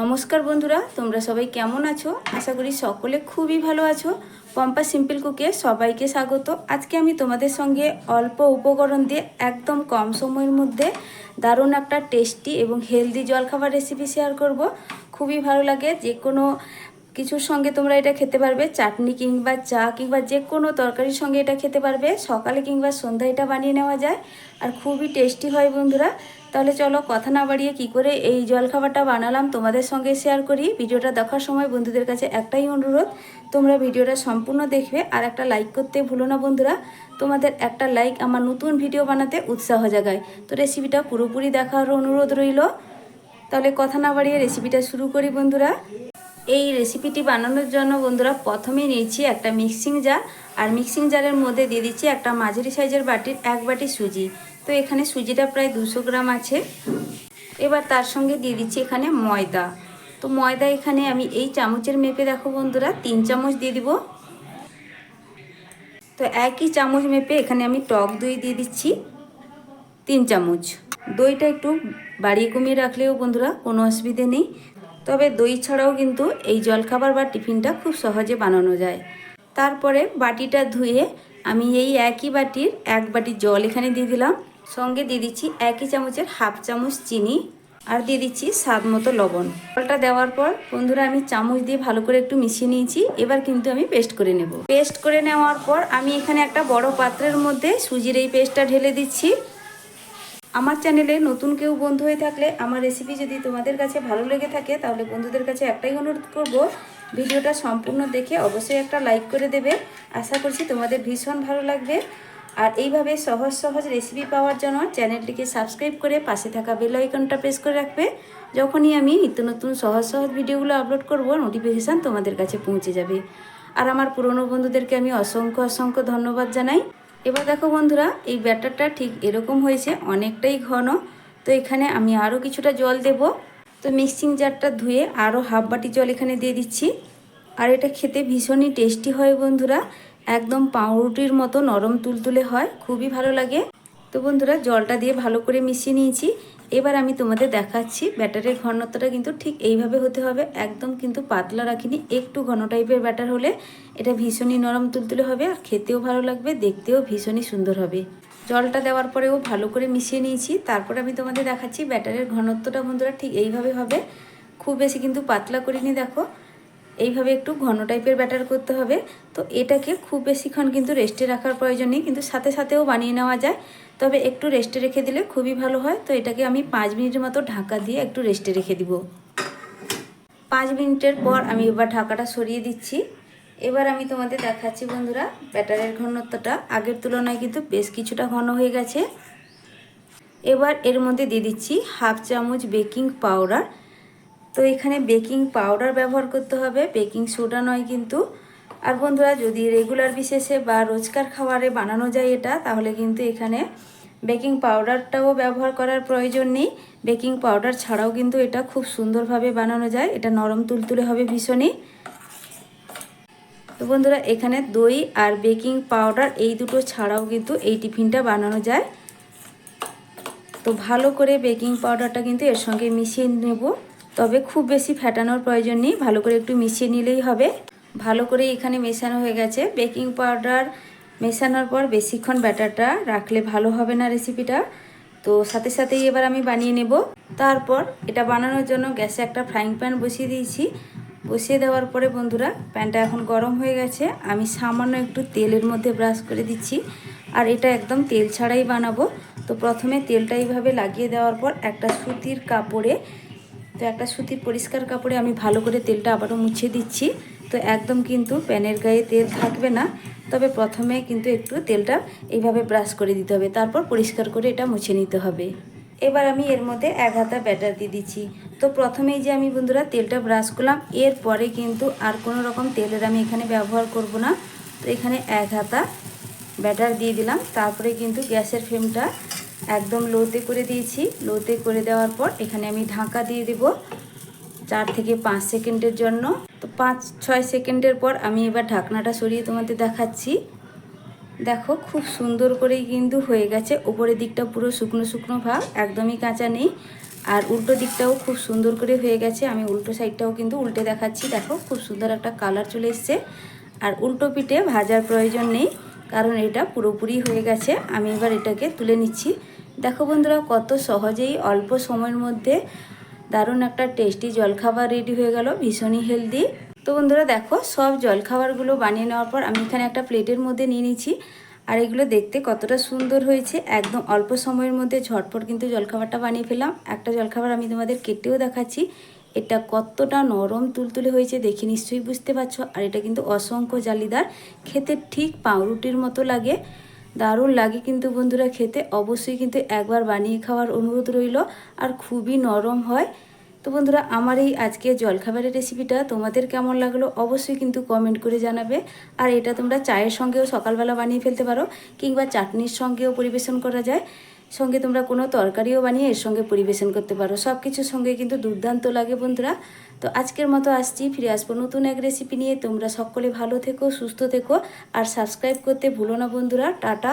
নমস্কার বন্ধুরা, তোমরা সবাই কেমন আছো? আশা করি সকলে খুবই ভালো আছো। পম্পা সিম্পল কুকে সবাইকে স্বাগত। আজকে আমি তোমাদের সঙ্গে অল্প উপকরণ দিয়ে একদম কম সময়ের মধ্যে দারুণ একটা টেস্টি এবং হেলদি জলখাবার রেসিপি শেয়ার করব। খুবই ভালো লাগে যে কোনো কিছুর সঙ্গে তোমরা এটা খেতে পারবে, চাটনি কিংবা চা কিংবা যে কোনো তরকারির সঙ্গে এটা খেতে পারবে। সকালে কিংবা সন্ধ্যায় এটা বানিয়ে নেওয়া যায়। আর খুবই টেস্টি হয় বন্ধুরা। তাহলে চলো কথা না বাড়িয়ে কি করে এই জলখাবারটা বানালাম তোমাদের সঙ্গে শেয়ার করি। ভিডিওটা দেখার সময় বন্ধুদের কাছে একটাই অনুরোধ, তোমরা ভিডিওটা সম্পূর্ণ দেখবে আর একটা লাইক করতে ভুলো না বন্ধুরা। তোমাদের একটা লাইক আমার নতুন ভিডিও বানাতে উৎসাহ জাগায়। তো রেসিপিটা পুরোপুরি দেখার অনুরোধ রইল। তাহলে কথা না বাড়িয়ে রেসিপিটা শুরু করি বন্ধুরা। এই রেসিপিটি বানানোর জন্য বন্ধুরা প্রথমে নিয়েছি একটা মিক্সিং জার আর মিক্সিং জারের মধ্যে দিয়ে দিচ্ছি একটা মাঝারি সাইজের বাটির এক বাটি সুজি। তো এখানে সুজিটা প্রায় দুশো গ্রাম আছে। এবার তার সঙ্গে দিয়ে দিচ্ছি এখানে ময়দা। তো ময়দা এখানে আমি এই চামচের মেপে দেখো বন্ধুরা, তিন চামচ দিয়ে দিব। তো একই চামচ মেপে এখানে আমি টক দই দিয়ে দিচ্ছি, তিন চামচ। দইটা একটু বাড়িয়ে কমিয়ে রাখলেও বন্ধুরা কোনো অসুবিধে নেই। তবে দই ছাড়াও কিন্তু এই জলখাবার বা টিফিনটা খুব সহজে বানানো যায়। তারপরে বাটিটা ধুয়ে আমি এই একই বাটির এক বাটি জল এখানে দিয়ে দিলাম। সঙ্গে দিয়ে দিচ্ছি একই চামচের হাফ চামচ চিনি আর দিয়ে দিচ্ছি স্বাদ মতো লবণ। জলটা দেওয়ার পর বন্ধুরা আমি চামচ দিয়ে ভালো করে একটু মিশিয়ে নিয়েছি। এবার কিন্তু আমি পেস্ট করে নেব। পেস্ট করে নেওয়ার পর আমি এখানে একটা বড় পাত্রের মধ্যে সুজির এই পেস্টটা ঢেলে দিচ্ছি। আমার চ্যানেলে নতুন কেউ বন্ধু হয়ে থাকলে আমার রেসিপি যদি তোমাদের কাছে ভালো লেগে থাকে, তাহলে বন্ধুদের কাছে একটাই অনুরোধ করব, ভিডিওটা সম্পূর্ণ দেখে অবশ্যই একটা লাইক করে দেবে। আশা করছি তোমাদের ভীষণ ভালো লাগবে। আর এইভাবে সহজ সহজ রেসিপি পাওয়ার জন্য চ্যানেলটিকে সাবস্ক্রাইব করে পাশে থাকা বেল আইকনটা প্রেস করে রাখবে। যখনই আমি নিত্য নতুন সহজ সহজ ভিডিওগুলো আপলোড করব নোটিফিকেশান তোমাদের কাছে পৌঁছে যাবে। আর আমার পুরনো বন্ধুদেরকে আমি অসংখ্য অসংখ্য ধন্যবাদ জানাই। এবার দেখো বন্ধুরা, এই ব্যাটারটা ঠিক এরকম হয়েছে, অনেকটাই ঘন। তো এখানে আমি আরও কিছুটা জল দেব। তো মিক্সিং জারটা ধুয়ে আরও হাফ বাটি জল এখানে দিয়ে দিচ্ছি। আর এটা খেতে ভীষণই টেস্টি হয় বন্ধুরা, একদম পাউরুটির মতো নরম তুলতুলে হয়, খুবই ভালো লাগে। তো বন্ধুরা, জলটা দিয়ে ভালো করে মিশিয়ে নিয়েছি। এবার আমি তোমাদের দেখাচ্ছি, ব্যাটারের ঘনত্বটা কিন্তু ঠিক এইভাবে হতে হবে। একদম কিন্তু পাতলা রাখিনি, একটু ঘন টাইপের ব্যাটার হলে এটা ভীষণই নরম তুলতুলে হবে আর খেতেও ভালো লাগবে, দেখতেও ভীষণই সুন্দর হবে। জলটা দেওয়ার পরেও ভালো করে মিশিয়ে নিয়েছি, তারপর আমি তোমাদের দেখাচ্ছি ব্যাটারের ঘনত্বটা বন্ধুরা ঠিক এইভাবে হবে। খুব বেশি কিন্তু পাতলা করিনি, দেখো। এইভাবে একটু ঘন টাইপের ব্যাটার করতে হবে। তো এটাকে খুব বেশিক্ষণ কিন্তু রেস্টে রাখার প্রয়োজন নেই, কিন্তু সাথে সাথেও বানিয়ে নেওয়া যায়। তবে একটু রেস্টে রেখে দিলে খুবই ভালো হয়। তো এটাকে আমি পাঁচ মিনিটের মতো ঢাকা দিয়ে একটু রেস্টে রেখে দিব। পাঁচ মিনিটের পর আমি এবার ঢাকাটা সরিয়ে দিচ্ছি। এবার আমি তোমাদের দেখাচ্ছি বন্ধুরা ব্যাটারের ঘনত্বটা। আগের তুলনায় কিন্তু বেশ কিছুটা ঘন হয়ে গেছে। এবার এর মধ্যে দিয়ে দিচ্ছি হাফ চামচ বেকিং পাউডার। তো এখানে বেকিং পাউডার ব্যবহার করতে হবে। বেকিং সোডা নয় কিন্তু। আর বন্ধুরা, যদি রেগুলার বিশেষে বা রোজকার খাবারে বানানো যায় এটা, তাহলে কিন্তু এখানে বেকিং পাউডারটাও ব্যবহার করার প্রয়োজন নেই। বেকিং পাউডার ছাড়াও কিন্তু এটা খুব সুন্দরভাবে বানানো যায়। এটা নরম তুলতুলে হবে ভীষণই। তো বন্ধুরা, এখানে দই আর বেকিং পাউডার এই দুটো ছাড়াও কিন্তু এই টিফিনটা বানানো যায়। তো ভালো করে বেকিং পাউডারটা কিন্তু এর সঙ্গে মিশিয়ে নেব। তবে খুব বেশি ফ্যাটানোর প্রয়োজন নেই, ভালো করে একটু মিশিয়ে নিলেই হবে। ভালো করে এখানে মেশানো হয়ে গেছে। বেকিং পাউডার মেশানোর পর বেশিক্ষণ ব্যাটারটা রাখলে ভালো হবে না রেসিপিটা। তো সাথে সাথেই এবার আমি বানিয়ে নেব। তারপর এটা বানানোর জন্য গ্যাসে একটা ফ্রাইং প্যান বসিয়ে দিয়েছি। বসিয়ে দেওয়ার পরে বন্ধুরা, প্যানটা এখন গরম হয়ে গেছে। আমি সামান্য একটু তেলের মধ্যে ব্রাশ করে দিচ্ছি। আর এটা একদম তেল ছাড়াই বানাবো। তো প্রথমে তেলটা এইভাবে লাগিয়ে দেওয়ার পর একটা সুতির কাপড়ে তো একটা সুতির পরিষ্কার কাপড়ে আমি ভালো করে তেলটা আবারও মুছে দিচ্ছি। তো একদম কিন্তু প্যানের গায়ে তেল থাকবে না। তবে প্রথমে কিন্তু একটু তেলটা এইভাবে ব্রাশ করে দিতে হবে। তারপর পরিষ্কার করে এটা মুছে নিতে হবে। এবার আমি এর মধ্যে এক হাতা ব্যাটার দিয়ে দিচ্ছি। তো প্রথমেই যে আমি বন্ধুরা তেলটা ব্রাশ করলাম এরপরে কিন্তু আর কোনো রকম তেলের আমি এখানে ব্যবহার করব না। তো এখানে এক হাতা ব্যাটার দিয়ে দিলাম। তারপরে কিন্তু গ্যাসের ফ্লেমটা একদম লোতে করে দিয়েছি। লোতে করে দেওয়ার পর এখানে আমি ঢাকা দিয়ে দেব চার থেকে পাঁচ সেকেন্ডের জন্য। তো পাঁচ, ছয় সেকেন্ডের পর আমি এবার ঢাকনাটা সরিয়ে তোমাদের দেখাচ্ছি। দেখো খুব সুন্দর করেই কিন্তু হয়ে গেছে। ওপরের দিকটা পুরো শুকনো শুকনো ভাব, একদমই কাঁচা নেই। আর উল্টো দিকটাও খুব সুন্দর করে হয়ে গেছে। আমি উল্টো সাইডটাও কিন্তু উল্টে দেখাচ্ছি। দেখো খুব সুন্দর একটা কালার চলে এসছে। আর উল্টো পিঠে ভাজার প্রয়োজন নেই। কারণ এটা পুরোপুরি হয়ে গেছে। আমি এবার এটাকে তুলে নিচ্ছি। দেখো বন্ধুরা, কত সহজেই অল্প সময়ের মধ্যে দারুণ একটা টেস্টি জলখাবার রেডি হয়ে গেল, ভীষণই হেলদি তো বন্ধুরা, দেখো, সব জলখাবারগুলো বানিয়ে নেওয়ার পর আমি এখানে একটা প্লেটের মধ্যে নিয়ে নিচ্ছি। আর এগুলো দেখতে কতটা সুন্দর হয়েছে। একদম অল্প সময়ের মধ্যে ঝটপট কিন্তু জলখাবারটা বানিয়ে ফেলাম একটা জলখাবার আমি তোমাদের কেটেও দেখাচ্ছি। এটা কতটা নরম তুলতুলে হয়েছে দেখে নিশ্চয়ই বুঝতে পারছ। আর এটা কিন্তু অসংখ্য জালিদার, খেতে ঠিক পাউরুটির মতো লাগে, দারুণ লাগে কিন্তু বন্ধুরা খেতে। অবশ্যই কিন্তু একবার বানিয়ে খাওয়ার অনুরোধ রইল, আর খুবই নরম হয়। তো বন্ধুরা, আমার এই আজকে জলখাবারের রেসিপিটা তোমাদের কেমন লাগল অবশ্যই কিন্তু কমেন্ট করে জানাবে। আর এটা তোমরা চায়ের সঙ্গেও সকালবেলা বানিয়ে ফেলতে পারো, কিংবা চাটনির সঙ্গেও পরিবেশন করা যায়। সঙ্গে তোমরা কোনো তরকারিও বানিয়ে এর সঙ্গে পরিবেশন করতে পারো। সব কিছুর সঙ্গে কিন্তু দুর্দান্ত লাগে বন্ধুরা। তো আজকের মতো আসছি, ফিরে আসব নতুন এক রেসিপি নিয়ে। তোমরা সকলে ভালো থেকো, সুস্থ থেকো, আর সাবস্ক্রাইব করতে ভুলো না বন্ধুরা। টাটা।